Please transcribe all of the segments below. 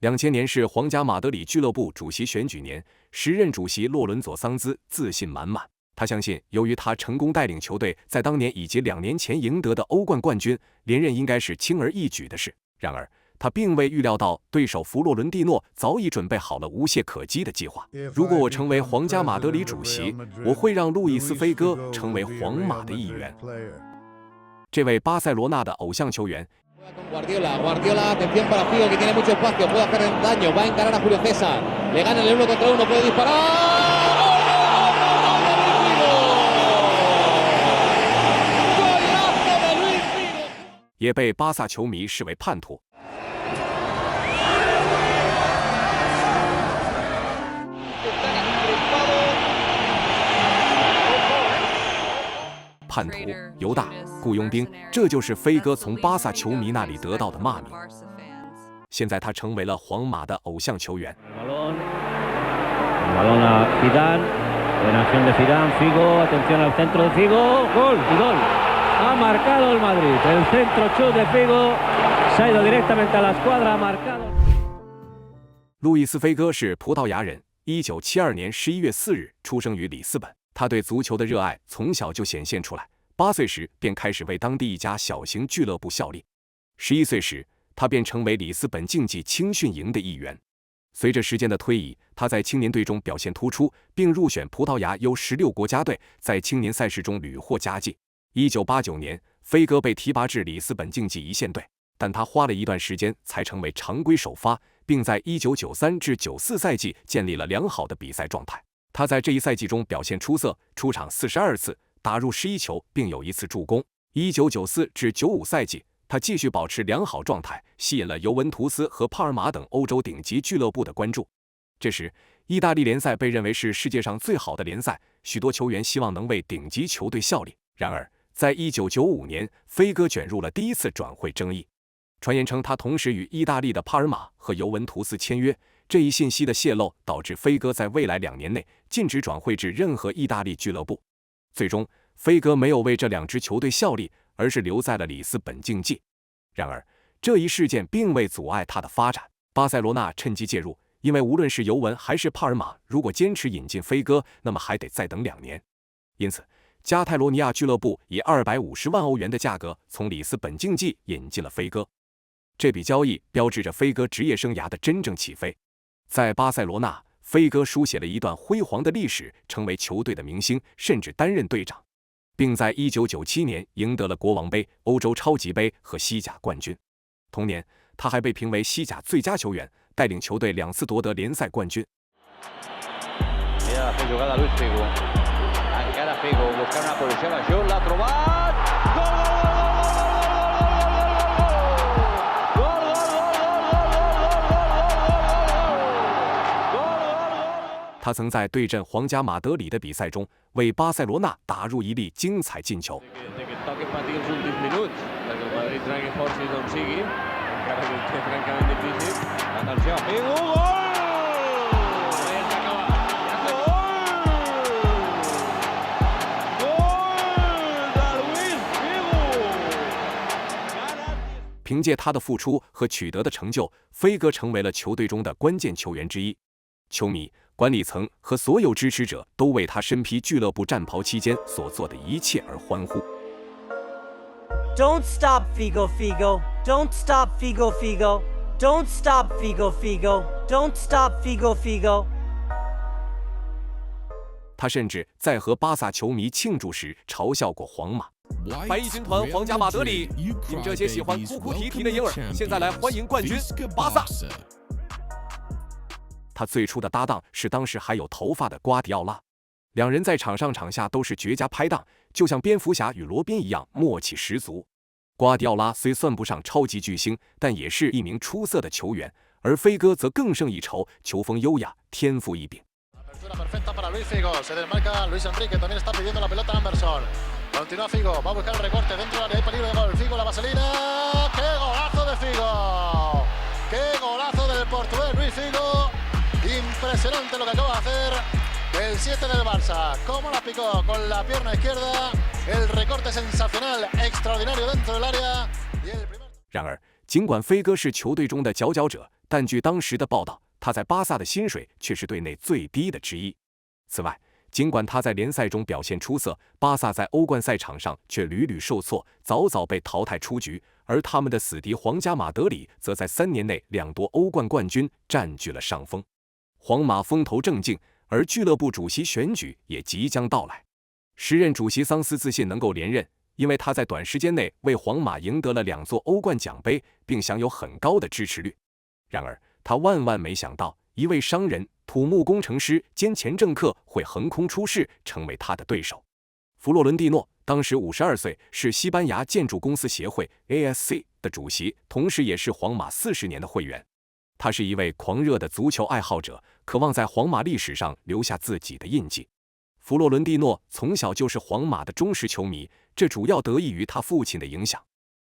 两千年是皇家马德里俱乐部主席选举年，时任主席洛伦佐桑兹自信满满。他相信，由于他成功带领球队在当年以及两年前赢得的欧冠冠军，连任应该是轻而易举的事。然而，他并未预料到对手弗洛伦蒂诺早已准备好了无懈可击的计划。如果我成为皇家马德里主席，我会让路易斯·菲戈成为皇马的一员。这位巴塞罗那的偶像球员。Guardiola, Guardiola, atención para Figo que tiene mucho espacio, puede hacer daño, va a encarar a Julio César, le gana el uno contra uno, puede disparar. ¡Golazo de Luis 叛徒、犹大、雇佣兵，这就是飞哥从巴萨球迷那里得到的骂名。现在他成为了皇马的偶像球员。路易斯·菲戈是葡萄牙人，一九七二年十一月四日出生于里斯本。他对足球的热爱从小就显现出来，八岁时便开始为当地一家小型俱乐部效力。十一岁时，他便成为里斯本竞技青训营的一员。随着时间的推移，他在青年队中表现突出，并入选葡萄牙 U 十六国家队，在青年赛事中屡获佳绩。一九八九年，飞哥被提拔至里斯本竞技一线队，但他花了一段时间才成为常规首发，并在一九九三至九四赛季建立了良好的比赛状态。他在这一赛季中表现出色，出场四十二次，打入十一球，并有一次助攻。一九九四至九五赛季，他继续保持良好状态，吸引了尤文图斯和帕尔马等欧洲顶级俱乐部的关注。这时，意大利联赛被认为是世界上最好的联赛，许多球员希望能为顶级球队效力。然而，在一九九五年，飞哥卷入了第一次转会争议。传言称他同时与意大利的帕尔马和尤文图斯签约。这一信息的泄露导致飞哥在未来两年内禁止转会至任何意大利俱乐部。最终，飞哥没有为这两支球队效力，而是留在了里斯本竞技。然而，这一事件并未阻碍他的发展。巴塞罗那趁机介入，因为无论是尤文还是帕尔马，如果坚持引进飞哥，那么还得再等两年。因此。加泰罗尼亚俱乐部以二百五十万欧元的价格从里斯本竞技引进了飞哥，这笔交易标志着飞哥职业生涯的真正起飞。在巴塞罗那，飞哥书写了一段辉煌的历史，成为球队的明星，甚至担任队长，并在一九九七年赢得了国王杯、欧洲超级杯和西甲冠军。同年，他还被评为西甲最佳球员，带领球队两次夺得联赛冠军。他曾在对阵皇家马德里的比赛中为巴塞罗那打入一粒精彩进球。凭借他的付出和取得的成就，飞哥成为了球队中的关键球员之一。球迷、管理层和所有支持者都为他身披俱乐部战袍期间所做的一切而欢呼。Don't stop Figo Figo. Don't stop Figo Figo. Don't stop Figo Figo. Don't stop Figo Figo. 他甚至在和巴萨球迷庆祝时嘲笑过皇马。白衣军团皇家马德里，你们这些喜欢哭哭啼啼的婴儿，现在来欢迎冠军巴萨。他最初的搭档是当时还有头发的瓜迪奥拉，两人在场上场下都是绝佳拍档，就像蝙蝠侠与罗宾一样默契十足。瓜迪奥拉虽算不上超级巨星，但也是一名出色的球员，而飞哥则更胜一筹，球风优雅，天赋异禀。Impresionante lo que acaba de hacer el 7 del Barça. Cómo la picó con la pierna izquierda. El recorte sensacional, extraordinario dentro del área. Y el primer... 然而，尽管飞哥是球队中的佼佼者，但据当时的报道，他在巴萨的薪水却是队内最低的之一。此外，尽管他在联赛中表现出色，巴萨在欧冠赛场上却屡屡受挫，早早被淘汰出局。而他们的死敌皇家马德里则在三年内两夺欧冠冠军，占据了上风。皇马风头正劲，而俱乐部主席选举也即将到来。时任主席桑斯自信能够连任，因为他在短时间内为皇马赢得了两座欧冠奖杯，并享有很高的支持率。然而，他万万没想到，一位商人、土木工程师兼前政客会横空出世，成为他的对手。弗洛伦蒂诺当时五十二岁，是西班牙建筑公司协会 （ASC） 的主席，同时也是皇马四十年的会员。他是一位狂热的足球爱好者，渴望在皇马历史上留下自己的印记。弗洛伦蒂诺从小就是皇马的忠实球迷，这主要得益于他父亲的影响。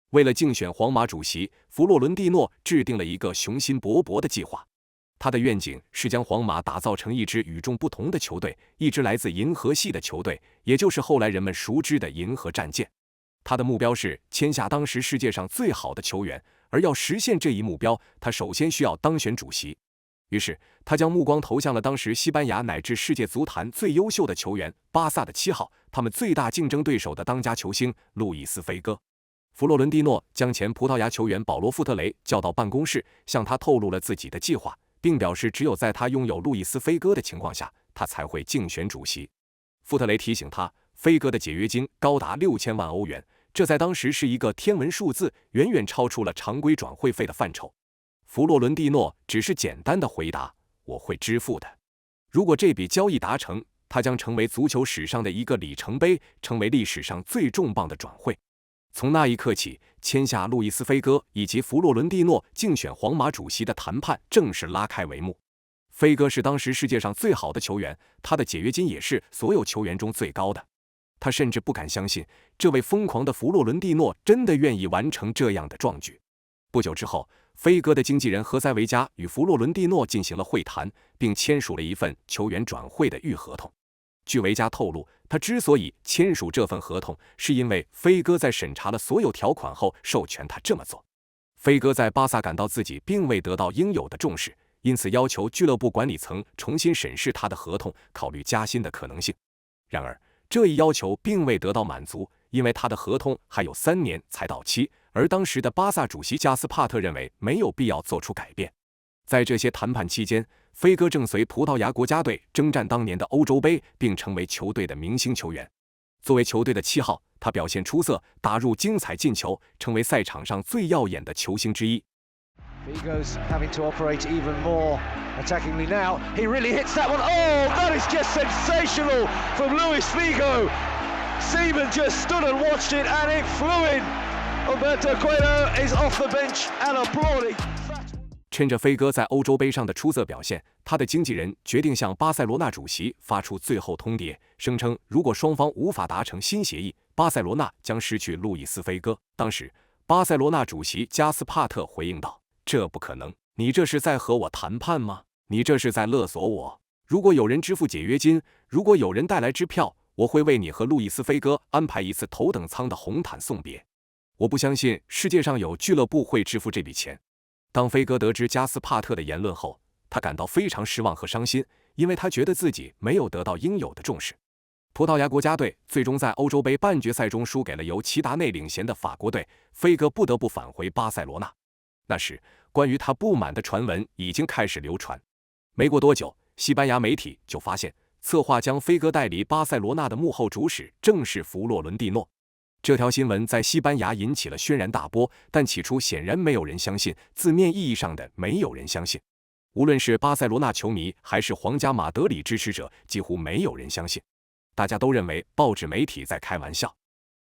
为了竞选皇马主席，弗洛伦蒂诺制定了一个雄心勃勃的计划。他的愿景是将皇马打造成一支与众不同的球队，一支来自银河系的球队，也就是后来人们熟知的银河战舰。他的目标是签下当时世界上最好的球员，而要实现这一目标，他首先需要当选主席。于是，他将目光投向了当时西班牙乃至世界足坛最优秀的球员——巴萨的七号，他们最大竞争对手的当家球星路易斯·菲戈。弗洛伦蒂诺将前葡萄牙球员保罗·富特雷叫到办公室，向他透露了自己的计划。并表示，只有在他拥有路易斯·菲戈的情况下，他才会竞选主席。富特雷提醒他，菲戈的解约金高达六千万欧元，这在当时是一个天文数字，远远超出了常规转会费的范畴。弗洛伦蒂诺只是简单的回答：“我会支付的。”如果这笔交易达成，他将成为足球史上的一个里程碑，成为历史上最重磅的转会。从那一刻起，签下路易斯·菲戈以及弗洛伦蒂诺竞选皇马主席的谈判正式拉开帷幕。菲戈是当时世界上最好的球员，他的解约金也是所有球员中最高的。他甚至不敢相信，这位疯狂的弗洛伦蒂诺真的愿意完成这样的壮举。不久之后，菲戈的经纪人何塞维加与弗洛伦蒂诺进行了会谈，并签署了一份球员转会的预合同。据维加透露。他之所以签署这份合同，是因为飞哥在审查了所有条款后授权他这么做。飞哥在巴萨感到自己并未得到应有的重视，因此要求俱乐部管理层重新审视他的合同，考虑加薪的可能性。然而，这一要求并未得到满足，因为他的合同还有三年才到期，而当时的巴萨主席加斯帕特认为没有必要做出改变。在这些谈判期间，飞哥正随葡萄牙国家队征战当年的欧洲杯，并成为球队的明星球员。作为球队的七号，他表现出色，打入精彩进球，成为赛场上最耀眼的球星之一。Attacking me now. He really hits that one. Oh, that is just sensational from Luis Figo. Seaman just stood and watched it, and it flew in. Alberto Coelho is off the bench and applauding. 趁着飞哥在欧洲杯上的出色表现，他的经纪人决定向巴塞罗那主席发出最后通牒，声称如果双方无法达成新协议，巴塞罗那将失去路易斯·飞哥。当时，巴塞罗那主席加斯帕特回应道：“这不可能！你这是在和我谈判吗？你这是在勒索我！如果有人支付解约金，如果有人带来支票，我会为你和路易斯·飞哥安排一次头等舱的红毯送别。我不相信世界上有俱乐部会支付这笔钱。”当飞哥得知加斯帕特的言论后，他感到非常失望和伤心，因为他觉得自己没有得到应有的重视。葡萄牙国家队最终在欧洲杯半决赛中输给了由齐达内领衔的法国队，飞哥不得不返回巴塞罗那。那时，关于他不满的传闻已经开始流传。没过多久，西班牙媒体就发现，策划将飞哥带离巴塞罗那的幕后主使正是弗洛伦蒂诺。这条新闻在西班牙引起了轩然大波，但起初显然没有人相信，字面意义上的没有人相信。无论是巴塞罗那球迷还是皇家马德里支持者，几乎没有人相信。大家都认为报纸媒体在开玩笑。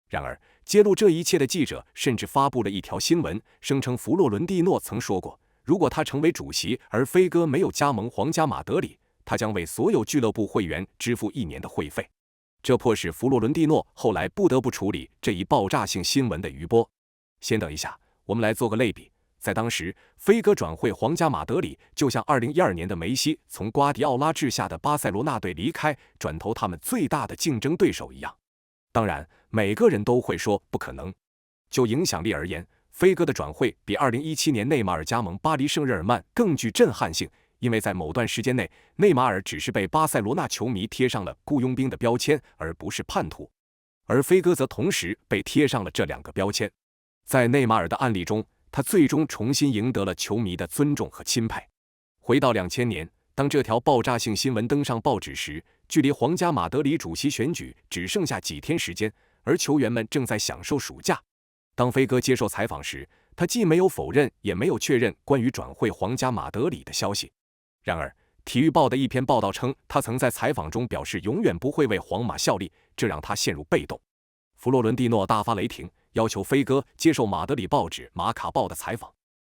然而，揭露这一切的记者甚至发布了一条新闻，声称弗洛伦蒂诺曾说过，如果他成为主席，而飞哥没有加盟皇家马德里，他将为所有俱乐部会员支付一年的会费。这迫使弗洛伦蒂诺后来不得不处理这一爆炸性新闻的余波。先等一下，我们来做个类比。在当时，飞哥转会皇家马德里，就像2012年的梅西从瓜迪奥拉治下的巴塞罗那队离开，转投他们最大的竞争对手一样。当然，每个人都会说不可能。就影响力而言，飞哥的转会比2017年内马尔加盟巴黎圣日耳曼更具震撼性，因为在某段时间内，内马尔只是被巴塞罗那球迷贴上了雇佣兵的标签，而不是叛徒，而飞哥则同时被贴上了这两个标签。在内马尔的案例中，他最终重新赢得了球迷的尊重和钦佩。回到两千年，当这条爆炸性新闻登上报纸时，距离皇家马德里主席选举只剩下几天时间，而球员们正在享受暑假。当飞哥接受采访时，他既没有否认，也没有确认关于转会皇家马德里的消息。然而，《体育报》的一篇报道称，他曾在采访中表示永远不会为皇马效力，这让他陷入被动。弗洛伦蒂诺大发雷霆，要求飞哥接受马德里报纸《马卡报》的采访。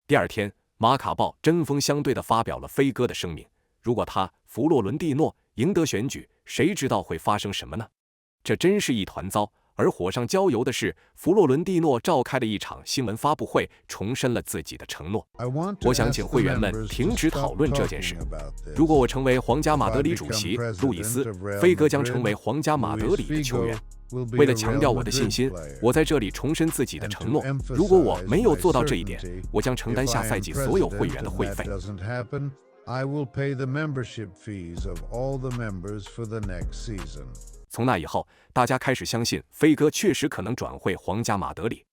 第二天，《马卡报》针锋相对地发表了飞哥的声明：如果他弗洛伦蒂诺赢得选举，谁知道会发生什么呢？这真是一团糟。而火上浇油的是，弗洛伦蒂诺召开了一场新闻发布会，重申了自己的承诺。我想请会员们停止讨论这件事。如果我成为皇家马德里主席，路易斯·菲戈将成为皇家马德里的球员。为了强调我的信心，我在这里重申自己的承诺。如果我没有做到这一点，我将承担下赛季所有会员的会费。I will pay the membership fees of all the members for the next season. 从那以后，大家开始相信飞哥确实可能转会皇家马德里。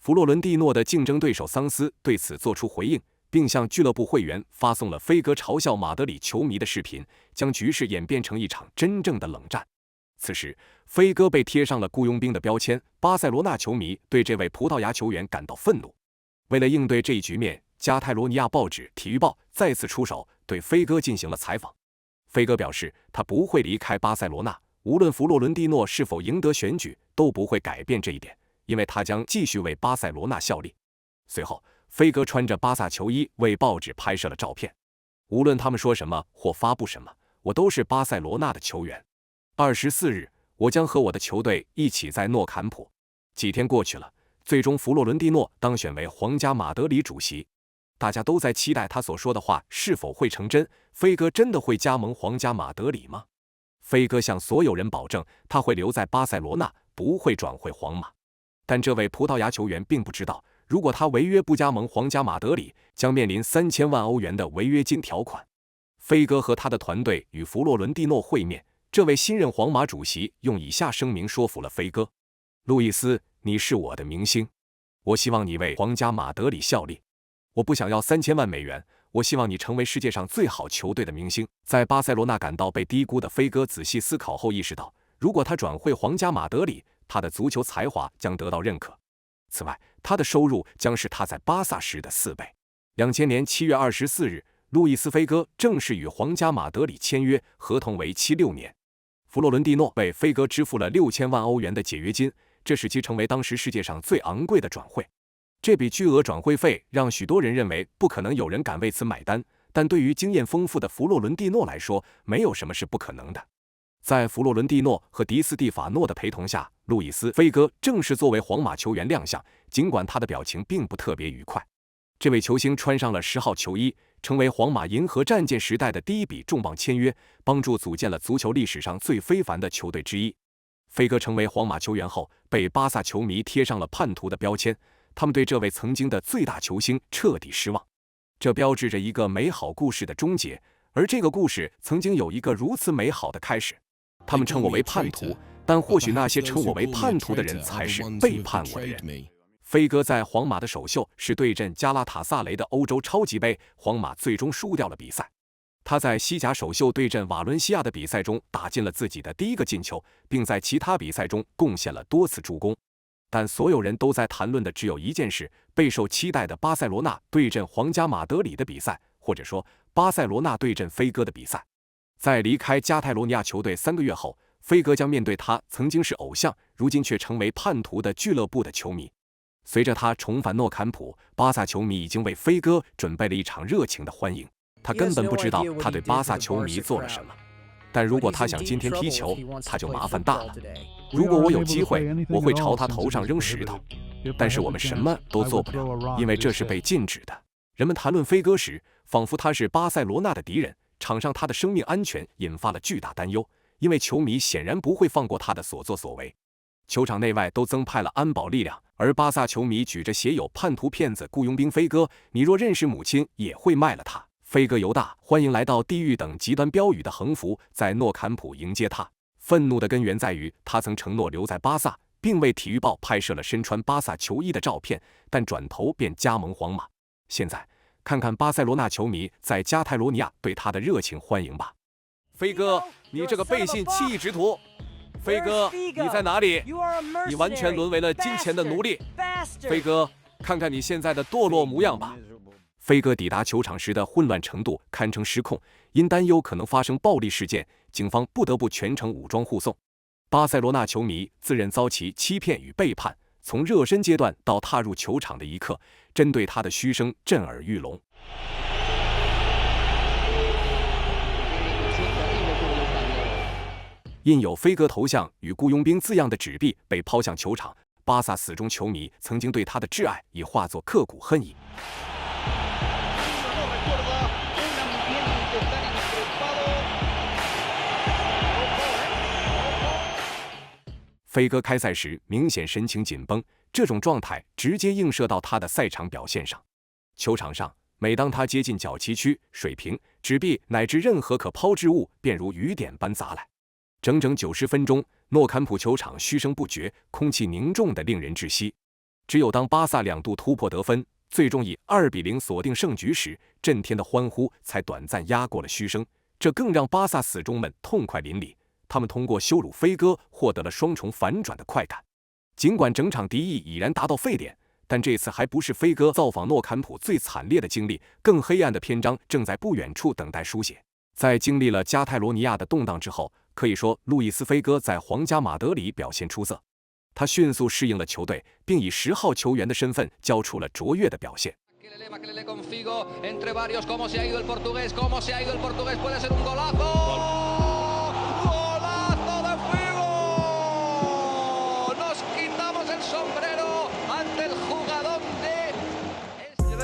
弗洛伦蒂诺的竞争对手桑斯对此作出回应，并向俱乐部会员发送了飞哥嘲笑马德里球迷的视频，将局势演变成一场真正的冷战。此时，飞哥被贴上了雇佣兵的标签，巴塞罗那球迷对这位葡萄牙球员感到愤怒。为了应对这一局面，加泰罗尼亚报纸《体育报》再次出手。对飞哥进行了采访，飞哥表示他不会离开巴塞罗那，无论弗洛伦蒂诺是否赢得选举都不会改变这一点，因为他将继续为巴塞罗那效力。随后，飞哥穿着巴萨球衣为报纸拍摄了照片。无论他们说什么或发布什么，我都是巴塞罗那的球员。二十四日，我将和我的球队一起在诺坎普。几天过去了，最终弗洛伦蒂诺当选为皇家马德里主席。大家都在期待他所说的话是否会成真。飞哥真的会加盟皇家马德里吗？飞哥向所有人保证，他会留在巴塞罗那，不会转会皇马。但这位葡萄牙球员并不知道，如果他违约不加盟皇家马德里，将面临三千万欧元的违约金条款。飞哥和他的团队与弗洛伦蒂诺会面，这位新任皇马主席用以下声明说服了飞哥：“路易斯，你是我的明星，我希望你为皇家马德里效力。”我不想要三千万美元，我希望你成为世界上最好球队的明星。在巴塞罗那感到被低估的飞哥仔细思考后意识到，如果他转会皇家马德里，他的足球才华将得到认可。此外，他的收入将是他在巴萨时的四倍。两千年七月二十四日，路易斯·菲戈正式与皇家马德里签约，合同为期六年。弗洛伦蒂诺为飞哥支付了六千万欧元的解约金，这使其成为当时世界上最昂贵的转会。这笔巨额转会费让许多人认为不可能有人敢为此买单，但对于经验丰富的弗洛伦蒂诺来说，没有什么是不可能的。在弗洛伦蒂诺和迪斯蒂法诺的陪同下，路易斯·菲戈正式作为皇马球员亮相，尽管他的表情并不特别愉快。这位球星穿上了十号球衣，成为皇马银河战舰时代的第一笔重磅签约，帮助组建了足球历史上最非凡的球队之一。菲戈成为皇马球员后，被巴萨球迷贴上了叛徒的标签。他们对这位曾经的最大球星彻底失望，这标志着一个美好故事的终结。而这个故事曾经有一个如此美好的开始。他们称我为叛徒，但或许那些称我为叛徒的人才是背叛我的人。飞哥在皇马的首秀是对阵加拉塔萨雷的欧洲超级杯，皇马最终输掉了比赛。他在西甲首秀对阵瓦伦西亚的比赛中打进了自己的第一个进球，并在其他比赛中贡献了多次助攻。但所有人都在谈论的只有一件事：备受期待的巴塞罗那对阵皇家马德里的比赛，或者说巴塞罗那对阵飞哥的比赛。在离开加泰罗尼亚球队三个月后，飞哥将面对他曾经是偶像，如今却成为叛徒的俱乐部的球迷。随着他重返诺坎普，巴萨球迷已经为飞哥准备了一场热情的欢迎。他根本不知道他对巴萨球迷做了什么。但如果他想今天踢球，他就麻烦大了。如果我有机会，我会朝他头上扔石头。但是我们什么都做不了，因为这是被禁止的。人们谈论飞哥时，仿佛他是巴塞罗那的敌人。场上他的生命安全引发了巨大担忧，因为球迷显然不会放过他的所作所为。球场内外都增派了安保力量，而巴萨球迷举着写有“叛徒骗子雇佣兵飞哥，你若认识母亲，也会卖了他。飞哥犹大，欢迎来到地狱”等极端标语的横幅在诺坎普迎接他。愤怒的根源在于他曾承诺留在巴萨，并为《体育报》拍摄了身穿巴萨球衣的照片，但转头便加盟皇马。现在看看巴塞罗那球迷在加泰罗尼亚对他的热情欢迎吧。飞哥，你这个背信弃义之徒！飞哥，你在哪里？你完全沦为了金钱的奴隶。飞哥，看看你现在的堕落模样吧。飞哥抵达球场时的混乱程度堪称失控，因担忧可能发生暴力事件，警方不得不全程武装护送。巴塞罗那球迷自认遭其欺骗与背叛，从热身阶段到踏入球场的一刻，针对他的嘘声震耳欲聋。印有飞哥头像与雇佣兵字样的纸币被抛向球场，巴萨死忠球迷曾经对他的挚爱已化作刻骨恨意。飞哥开赛时明显神情紧绷，这种状态直接映射到他的赛场表现上。球场上，每当他接近角旗区、水平、纸币乃至任何可抛掷物，便如雨点般砸来。整整九十分钟，诺坎普球场嘘声不绝，空气凝重的令人窒息。只有当巴萨两度突破得分，最终以二比零锁定胜局时，震天的欢呼才短暂压过了嘘声。这更让巴萨死忠们痛快淋漓，他们通过羞辱飞哥获得了双重反转的快感。尽管整场敌意已然达到沸点，但这次还不是飞哥造访诺坎普最惨烈的经历，更黑暗的篇章正在不远处等待书写。在经历了加泰罗尼亚的动荡之后。可以说，路易斯·飞哥在皇家马德里表现出色。他迅速适应了球队，并以十号球员的身份交出了卓越的表现。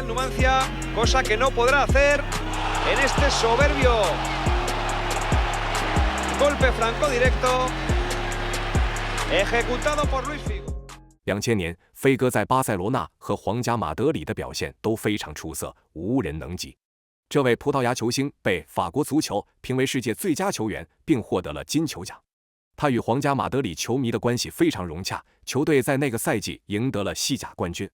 Numancia cosa que no podrá hacer en este soberbio golpe franco directo ejecutado por Luis Figo。两千年，飞哥在巴塞罗那和皇家马德里的表现都非常出色，无人能及。这位葡萄牙球星被法国足球评为世界最佳球员，并获得了金球奖。他与皇家马德里球迷的关系非常融洽，球队在那个赛季赢得了西甲冠军。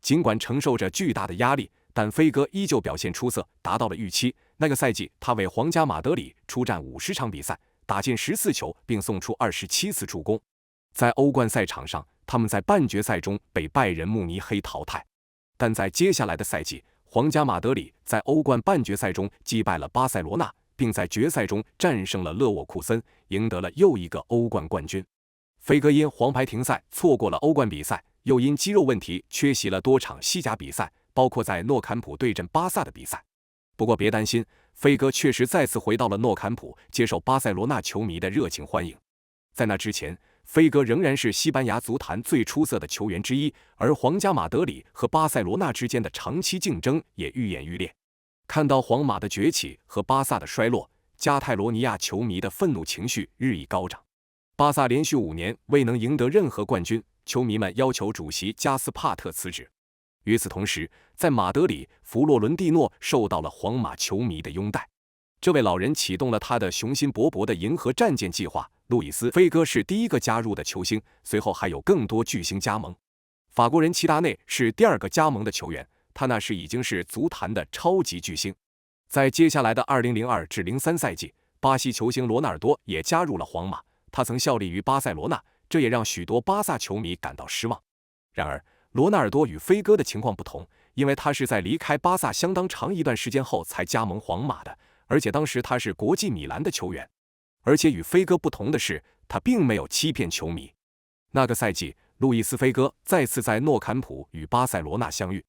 尽管承受着巨大的压力，但飞哥依旧表现出色，达到了预期。那个赛季，他为皇家马德里出战五十场比赛。打进十四球，并送出二十七次助攻。在欧冠赛场上，他们在半决赛中被拜仁慕尼黑淘汰。但在接下来的赛季，皇家马德里在欧冠半决赛中击败了巴塞罗那，并在决赛中战胜了勒沃库森，赢得了又一个欧冠冠军。飞哥因黄牌停赛，错过了欧冠比赛，又因肌肉问题缺席了多场西甲比赛，包括在诺坎普对阵巴萨的比赛。不过别担心。飞哥确实再次回到了诺坎普，接受巴塞罗那球迷的热情欢迎。在那之前，飞哥仍然是西班牙足坛最出色的球员之一，而皇家马德里和巴塞罗那之间的长期竞争也愈演愈烈。看到皇马的崛起和巴萨的衰落，加泰罗尼亚球迷的愤怒情绪日益高涨。巴萨连续五年未能赢得任何冠军，球迷们要求主席加斯帕特辞职。与此同时，在马德里，弗洛伦蒂诺受到了皇马球迷的拥戴。这位老人启动了他的雄心勃勃的银河战舰计划。路易斯·菲戈是第一个加入的球星，随后还有更多巨星加盟。法国人齐达内是第二个加盟的球员，他那时已经是足坛的超级巨星。在接下来的2002至03赛季，巴西球星罗纳尔多也加入了皇马，他曾效力于巴塞罗那，这也让许多巴萨球迷感到失望。然而，罗纳尔多与飞哥的情况不同，因为他是在离开巴萨相当长一段时间后才加盟皇马的，而且当时他是国际米兰的球员。而且与飞哥不同的是，他并没有欺骗球迷。那个赛季，路易斯·飞哥再次在诺坎普与巴塞罗那相遇。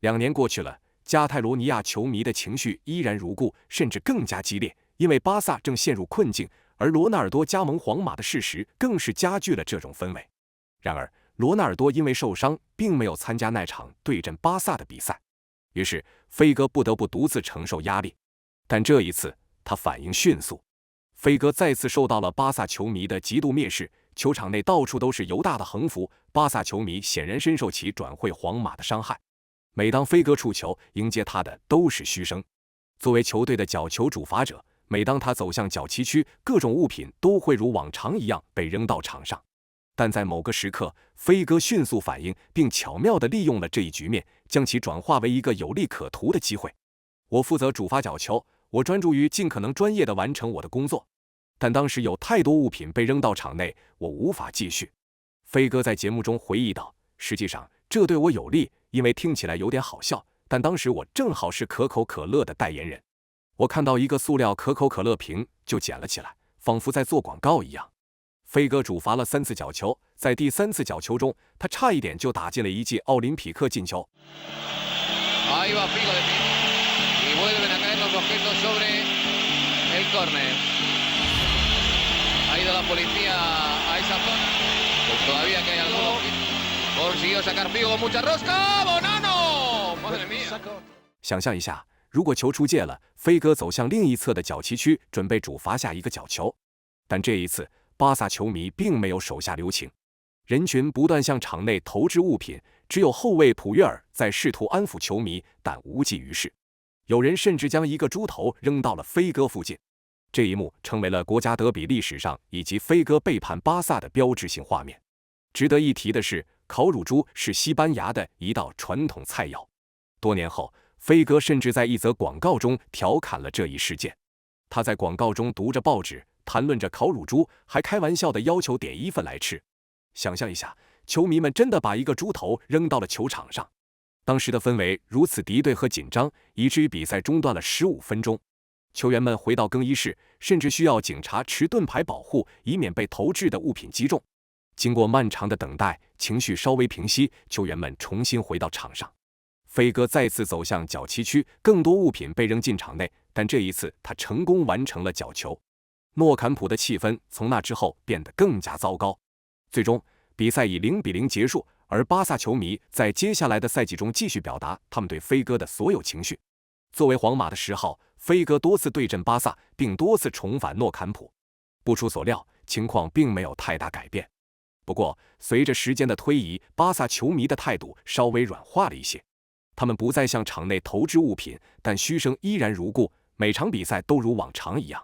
两年过去了，加泰罗尼亚球迷的情绪依然如故，甚至更加激烈，因为巴萨正陷入困境，而罗纳尔多加盟皇马的事实更是加剧了这种氛围。然而，罗纳尔多因为受伤，并没有参加那场对阵巴萨的比赛，于是飞哥不得不独自承受压力。但这一次，他反应迅速。飞哥再次受到了巴萨球迷的极度蔑视，球场内到处都是犹大的横幅，巴萨球迷显然深受其转会皇马的伤害。每当飞哥触球，迎接他的都是嘘声。作为球队的角球主罚者，每当他走向角旗区，各种物品都会如往常一样被扔到场上。但在某个时刻，飞哥迅速反应，并巧妙地利用了这一局面，将其转化为一个有利可图的机会。我负责主发角球，我专注于尽可能专业地完成我的工作。但当时有太多物品被扔到场内，我无法继续。飞哥在节目中回忆道：“实际上，这对我有利，因为听起来有点好笑。但当时我正好是可口可乐的代言人，我看到一个塑料可口可乐瓶就捡了起来，仿佛在做广告一样。”飞哥主罚了三次角球，在第三次角球中，他差一点就打进了一记奥林匹克进球。想象一下，如果球出界了，飞哥走向另一侧的角旗区，准备主罚下一个角球。但这一次，巴萨球迷并没有手下留情，人群不断向场内投掷物品，只有后卫普约尔在试图安抚球迷，但无济于事。有人甚至将一个猪头扔到了飞哥附近。这一幕成为了国家德比历史上以及飞哥背叛巴萨的标志性画面。值得一提的是，烤乳猪是西班牙的一道传统菜肴。多年后，飞哥甚至在一则广告中调侃了这一事件。他在广告中读着报纸，谈论着烤乳猪，还开玩笑地要求点一份来吃。想象一下，球迷们真的把一个猪头扔到了球场上，当时的氛围如此敌对和紧张，以至于比赛中断了十五分钟。球员们回到更衣室，甚至需要警察持盾牌保护，以免被投掷的物品击中。经过漫长的等待，情绪稍微平息，球员们重新回到场上。飞哥再次走向角旗区，更多物品被扔进场内，但这一次他成功完成了角球。诺坎普的气氛从那之后变得更加糟糕。最终，比赛以零比零结束，而巴萨球迷在接下来的赛季中继续表达他们对飞哥的所有情绪。作为皇马的十号。飞哥多次对阵巴萨，并多次重返诺坎普。不出所料，情况并没有太大改变。不过，随着时间的推移，巴萨球迷的态度稍微软化了一些。他们不再向场内投掷物品，但嘘声依然如故。每场比赛都如往常一样。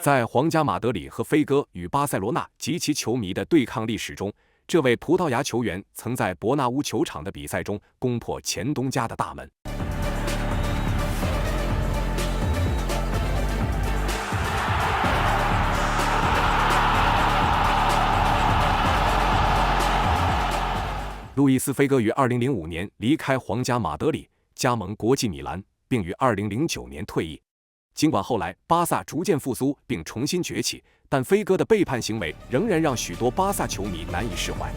在皇家马德里和飞哥与巴塞罗那及其球迷的对抗历史中。这位葡萄牙球员曾在伯纳乌球场的比赛中攻破前东家的大门。路易斯·菲戈于2005年离开皇家马德里，加盟国际米兰，并于2009年退役。尽管后来巴萨逐渐复苏并重新崛起。但菲戈的背叛行为仍然让许多巴萨球迷难以释怀。